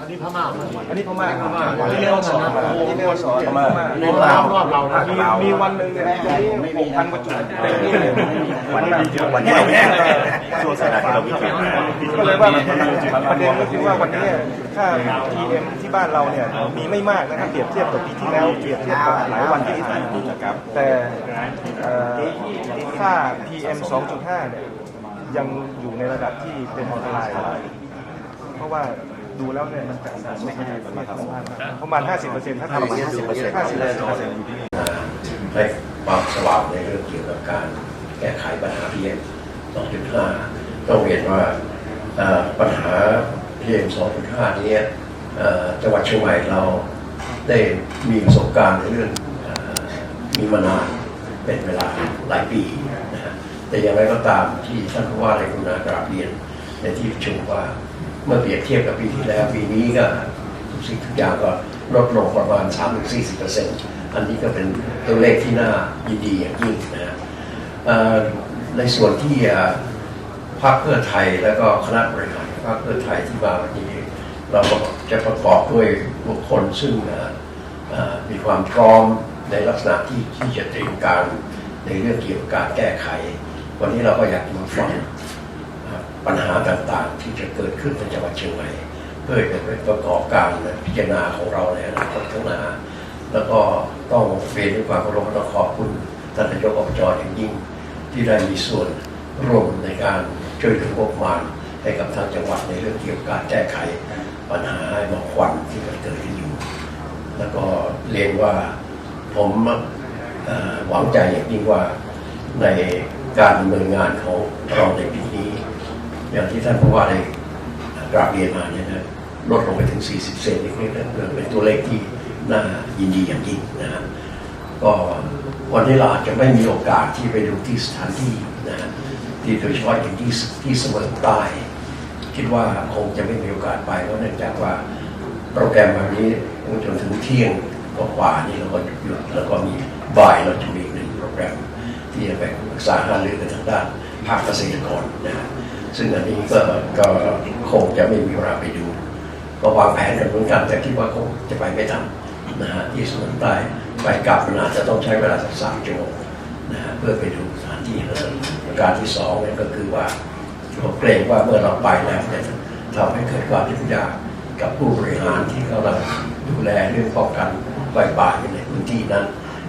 อันนี้พม่าอันนี้พม่าครับพม่าอันนี้เรียกว่าสอนอันนี้เรียกว่าสอนพม่าในรอบรอบเรานะมีมีวันหนึ่งเนี่ยมีหกพันกว่าจุดเต็มที่เลยวันนั้นวันนี้ ช่วงสถานที่เราวิกฤตนะก็เลยว่าประเด็นก็คือว่าวันนี้ค่า PM ที่บ้านเราเนี่ยมีไม่มากนะครับเปรียบเทียบกับปีที่แล้วเปรียบเทียบกับหลายวันที่ผ่านมานะครับแต่ค่า PM 2.5 เนี่ยยังอยู่ในระดับที่เป็นอันตรายเพราะว่าดูแล้วเนี่ยมันจะสะสมมาประมาณประมาณ 50%ถ้าทำประมาณ50% 50%ให้ความสว่างในเรื่องเกี่ยวกับการแก้ไขปัญหา PM 2.5 ต้องเรียนว่าปัญหา PM 2.5 นี้จังหวัดเชียงใหม่เราได้มีประสบการณ์ในเรื่องมีมานานเป็นเวลาหลายปีนะฮะแต่อย่างไรก็ตามที่ท่านผู้ว่าได้กรุณากราบเรียนในที่ประชุมว่าเมื่อเปรียบเทียบกับปีที่แล้วปีนี้ก็ทุกสิ่งทุกอย่างก็ลดลงประมาณ 3-40%อันนี้ก็เป็นตัวเลขที่น่ายินดีอย่างยิ่งนะฮะ ในส่วนที่พรรคเพื่อไทยแล้วก็คณะบริหารพรรคเพื่อไทยที่มาวันนี้เราจะประกอบด้วยบุคคลซึ่งมีความพร้อมในลักษณะที่ที่จะเตรียมการในเรื่องเกี่ยวกับการแก้ไข วันนี้เราก็อยากมาฟังปัญหาต่างๆ ที่จะเกิดขึ้นในจังหวัดเชียงใหม่เพื่อจะไปประกอบการพิจารณาของเราในอนาคตข้างหน้าแล้วก็ต้องเรียนด้วยความเคารพและขอบคุณท่านนายกอบจอย่างยิ่ง ที่ได้มีส่วนร่วมในการช่วยเหลืองบประมาณให้กับทางจังหวัดในเรื่องเกี่ยวกับการแก้ไขปัญหาหมอกควันที่เกิดขึ้นอยู่ แล้วก็เรียนว่าผมหวังใจอย่างยิ่งว่าในการดำเนินงานของเราในปีนี้ อย่างที่ท่านผู้ว่าได้กราบเรียนมาเนี่ยนะลดลงไปถึง 40 เซนนี่เป็นตัวเลขที่น่ายินดีอย่างยิ่งนะฮะก็ วันนี้เราอาจจะไม่มีโอกาสที่ไปดูที่สถานที่นะที่โดยเฉพาะอย่างที่ที่เสมอใต้คิดว่าคงจะไม่มีโอกาสไปเพราะเนื่องจากว่าโปรแกรมวันนี้จนถึงเที่ยงกว่านี่เราก็หยุดแล้วก็มีบ่ายเราจะมีอีกหนึ่งโปรแกรม ที่จะแบ่งปรึกษาหารือกันทางด้านภาคเกษตรกรนะฮะซึ่งอันนี้ก็ก็คงจะไม่มีเวลาไปดู ก็วางแผนกันเหมือนกันแต่คิดว่าคงจะไปไม่ทันนะฮะที่สวนใต้ ไปกลับมันอาจจะต้องใช้เวลาสักสามชั่วโมงนะฮะเพื่อไปดูสถานที่นั้นประการที่สองเนี่ยก็คือว่าผมเกรงว่าเมื่อเราไปแล้วเนี่ยทำให้เกิดความยุ่งยากกับผู้บริหารที่เขากำลังดูแลเรื่องป้องกันไฟป่าอยู่ในพื้นที่นั้น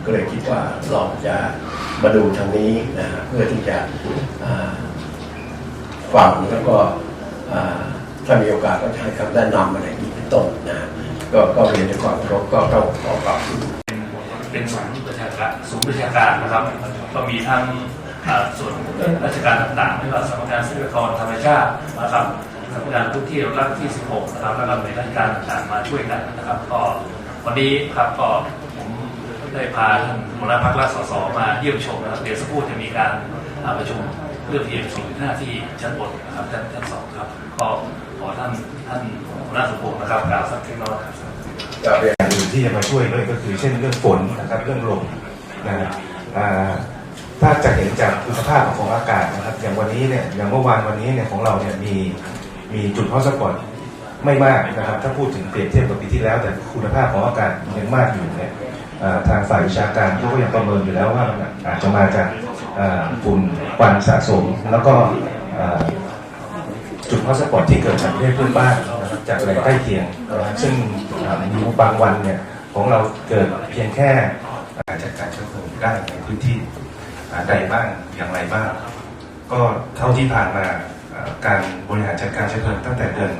ก็เลยคิดว่าเราจะมาดูทางนี้นะเพื่อที่จะอ่าฟังแล้วก็ถ้ามีโอกาสก็จะให้คำแนะนำอะไรนี้เป็นต้นนะก็ก็เรียนด้วยความเคารพก็ต้องขอขอบคุณ เป็นศูนย์ประชาการศูนย์ประชาการนะครับ ก็มีทั้งส่วนราชการต่างๆไม่ว่าสำนักงานทรัพยากรธรรมชาตินะครับสำนักงานพื้นที่รักที่ 16 นะครับ แล้วก็หน่วยราชการต่างๆมาช่วยกันนะครับ ก็วันนี้ครับก็ผมได้พาท่านหัวหน้าพักและสสมาเยี่ยมชมนะครับเดี๋ยวสักครู่จะมีการประชุมเรื่อง PM 2.5ที่ชั้นบนนะครับท่านท่านสองครับ ก็ขอท่านท่านหัวหน้าสมพงศ์นะครับกล่าวสักเล็กน้อยครับ อย่างอื่นที่จะมาช่วยด้วยก็คือเช่นเรื่องฝนนะครับเรื่องลมนะฮะอ่าถ้าจะเห็นจากคุณภาพของอากาศนะครับ อย่างวันนี้เนี่ยอย่างเมื่อวานวันนี้เนี่ยของเราเนี่ยมีมีจุดฮอตสปอตไม่มากนะครับ ถ้าพูดถึงเปรียบเทียบกับปีที่แล้ว แต่คุณภาพของอากาศยังมากอยู่เนี่ยทางฝ่ายวิชาการเขาก็ยังประเมินอยู่แล้วว่ามันอาจจะมาจากฝุ่นควันสะสม แล้วก็จุดฮอตสปอตที่เกิดจากประเทศเพื่อนบ้านนะ จากแหล่งใกล้เคียง ซึ่งมีบางวันเนี่ยของเราเกิดเพียงแค่อ่าจัดการเชื้อเพลิงได้ในพื้นที่ใดบ้างอย่างไรบ้าง ก็เท่าที่ผ่านมาการบริหารจัดการเชื้อเพลิงตั้งแต่เดือน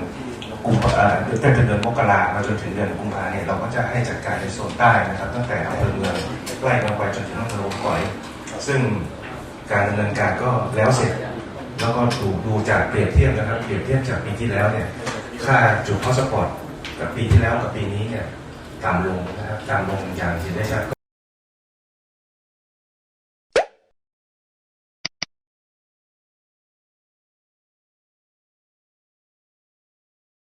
กุมภาตั้งแต่เดือนมกรามาจนถึงเดือนกุมภาเนี่ยเราก็จะให้จัดการในโซนใต้นะครับ ตั้งแต่อำเภอเมืองใกล้กันไปจนถึงอำเภอลมก่อย ซึ่งการดำเนินการก็แล้วเสร็จ แล้วก็ถูกดูจากเปรียบเทียบนะครับ เปรียบเทียบจากปีที่แล้วเนี่ย ค่าจุดพาสปอร์ตกับปีที่แล้วกับปีนี้เนี่ยต่ำลงนะครับต่ำลงอย่างเห็นได้ชัด